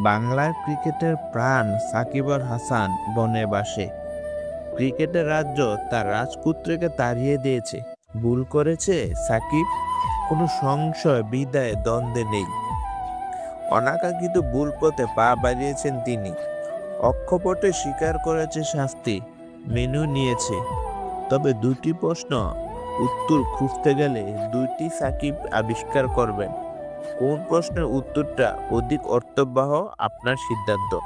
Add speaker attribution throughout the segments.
Speaker 1: বাংলার ক্রিকেটের প্রাণ সাকিবর হাসান বনে বাসে। ক্রিকেটের রাজ্য তার রাজপুত্রকে তাড়িয়ে দিয়েছে। ভুল করেছে সাকিব? কোনো সংশয়, বিদায়, দ্বন্দ্বে নেই। অনাকাঙ্ক্ষিত ভুল পথে পা বাড়িয়েছেন তিনি। অক্ষপটে স্বীকার করেছে শাস্তি মেনু নিয়েছে। তবে দুটি প্রশ্ন, উত্তর খুঁজতে গেলে দুইটি সাকিব আবিষ্কার করবেন। কোন প্রশ্নের উত্তরটা অধিক অর্থবহ আপনার সিদ্ধান্ত?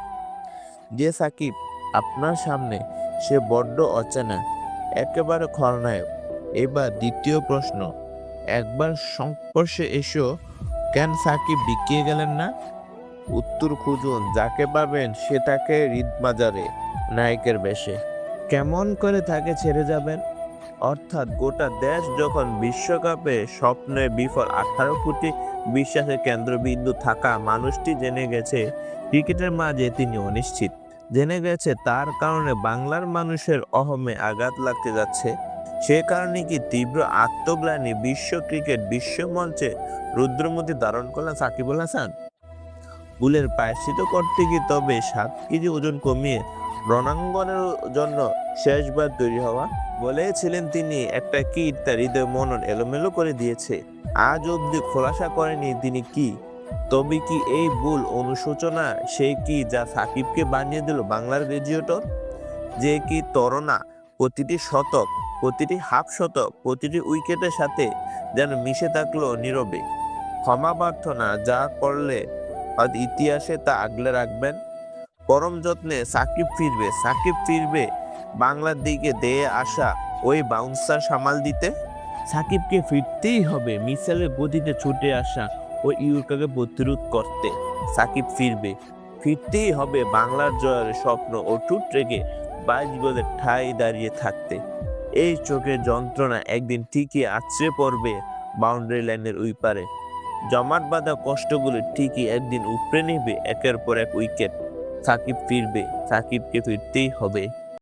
Speaker 1: যে সাকিব, আপনার সামনে সে বড্ড অচেনা, একেবারে খলনায়ক। এবার দ্বিতীয় প্রশ্ন, একবার সংস্পর্শে এসেও কেন সাকিব বিকিয়ে গেলেন না? উত্তর খুঁজুন, যাকে পাবেন সে তাকে হৃদমাজারে, নায়কের বেশে। কেমন করে তাকে ছেড়ে যাবেন? অর্থাৎ গোটা দেশ যখন বিশ্বকাপে স্বপ্নে বিফল আঠারো কোটি বিশ্বাসের কেন্দ্রবিন্দু থাকা মানুষটি জেনে গেছে, ক্রিকেটের মাঝে তিনি অনিশ্চিত। জেনে গেছে তার কারণে বাংলার মানুষের অহমে আঘাত লাগতে যাচ্ছে। সে কারণে কি তীব্র আত্মগ্লানি বিশ্ব ক্রিকেট বিশ্ব মঞ্চে রুদ্রমতি ধারণ করলেন সাকিবুল হাসান? বুলের প্রায়শ্চিত করতে গিয়ে তবে সাত কেজি ওজন কমিয়ে রণাঙ্গনের জন্য শেষবার তৈরি হওয়া বলেছিলেন তিনি, একটা কীট তার হৃদয় মনন এলোমেলো করে দিয়েছে। আজ অবধি খোলাসা করেনি তিনি কি? তবে কি এই ভুল অনুশোচনা সেই কি যা সাকিবকে বানিয়ে দিল বাংলার রেজিওটর যে কি তরণা প্রতিটি শতক, প্রতিটি হাফ শতক, প্রতিটি উইকেটের সাথে যেন মিশে থাকল নীরবে। ক্ষমা প্রার্থনা যা করলে ইতিহাসে তা আগলে রাখবেন। পরম যত্নে সাকিব ফিরবে। সাকিব ফিরবে বাংলার দিকে দেয়ে আসা ওই বাউন্সার সামাল দিতে। সাকিবকে ফিরতেই হবে, মিসাইলের গতিতে ছুটে আসা ওই ইউরকাকে প্রতিরোধ করতে। সাকিব ফিরবে। ফিরতেই হবে বাংলার জয়ের স্বপ্ন অটুট রেখে বাইশ গোলের ঠাই দাঁড়িয়ে থাকতে। এই চোখের যন্ত্রণা একদিন ঠিকই আছড়ে পড়বে বাউন্ডারি লাইনের ওই পারে। জমাট বাঁধা কষ্টগুলো ঠিকই একদিন উপড়ে নেবে একের পর এক উইকেট সাকিব ফিরবে সাকিবকে ফিরতেই হবে।